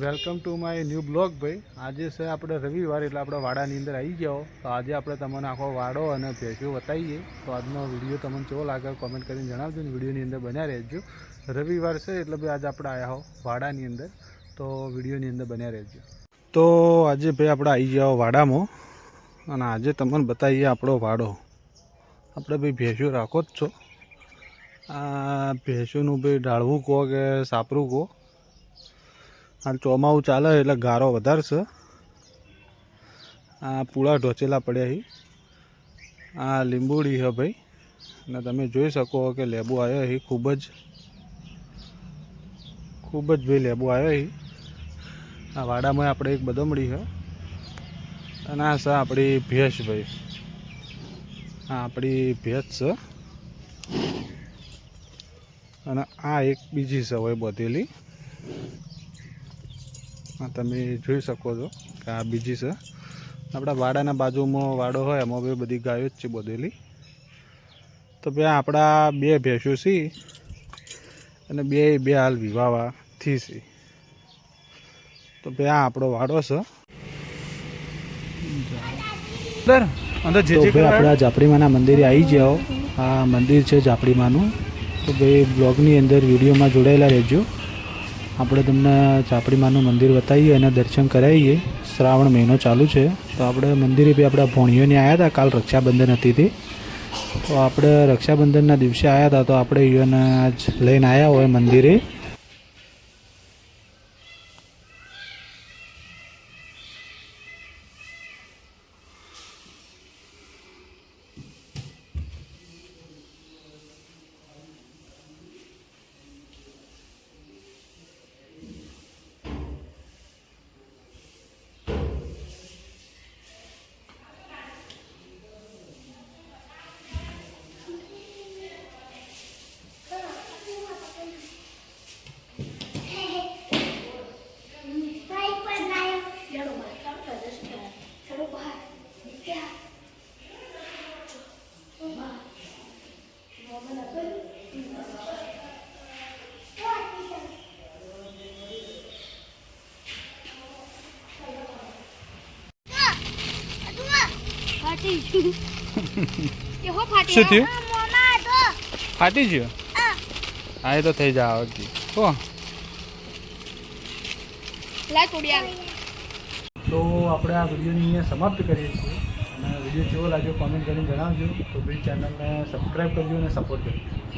Welcome to my new blog ભાઈ. આજે છે આપણે રવિવાર એટલે આપણે વાડાની અંદર આવી જાઓ તો આજે આપણે તમને આખો વાડો અને ભેંસો બતાવીએ. તો આજનો વીડિયો તમને કેવો લાગે કોમેન્ટ કરીને જણાવજો ને વિડીયોની અંદર બન્યા રહેજો. રવિવાર છે એટલે ભાઈ આજે આપણે આવ્યા હો વાડાની અંદર. તો વિડીયોની અંદર બન્યા રહેજો. તો આજે ભાઈ આપણે આવી જાઓ વાડામાં. અને આજે તમને બતાવીએ આપણો વાડો. આપણે ભાઈ ભેંસો રાખો જ છો. આ ભેંસોનું ભાઈ ડાળવું કહો કે સાપરું કહો. હાલ ચોમાવું ચાલે, એટલે ગારો વધારે છે આ પૂળા ઢોચેલા પડ્યા છે આ લીંબુડી છે ભાઈ. અને તમે જોઈ શકો કે લેબુ આવ્યો છે ખૂબ જ. ખૂબ જ ભાઈ લેબુ આવ્યો છે આ વાડામાં આપણે એક બદમડી છે અને આ છે આપણી ભેંસ ભાઈ. આ આપણી ભેંસ છે. અને આ એક બીજી હોય બધેલી. તમે જોઈ શકો છો કે આ બીજી છે. આપણા વાડાના બાજુમાં વાડો હોય એમાં બી બધી ગાયો જ છે બધેલી. તો બે આપણા બે ભેંસો છે અને બે બે હાલ વિવાહથી છે. તો બે આ આપણો વાડો છે. અંદર જે ભાઈ આપણા જાપડીમાના મંદિરે આવી જાઓ આ મંદિર છે જાપડીમાનું. તો ભાઈ બ્લોગની અંદર વિડીયોમાં જોડાયેલા રહેજો. આપણે તમને ચાપડીમાનું મંદિર બતાવીએ અને દર્શન કરાવીએ. શ્રાવણ મહિનો ચાલુ છે. તો આપણે મંદિરે બી આપણા ભોણીઓને આવ્યા હતા. કાલ રક્ષાબંધન હતી તે. આપણે રક્ષાબંધનના દિવસે આવ્યા હતા. તો આપણે ઈવન આજ લઈને આવ્યા હોય મંદિરે. શું થયું? આ મોમાં તો ફાટી ગયો? આ હા એ તો થઈ જાય આવતી ઓ તો આપણે આ વિડીયોની અહીંયા સમાપ્ત કરીએ છીએ. અને વીડિયો કેવો લાગ્યો કોમેન્ટ કરીને જણાવજો. તો બી ચેનલને સબસ્ક્રાઈબ કરજો અને સપોર્ટ કરજો.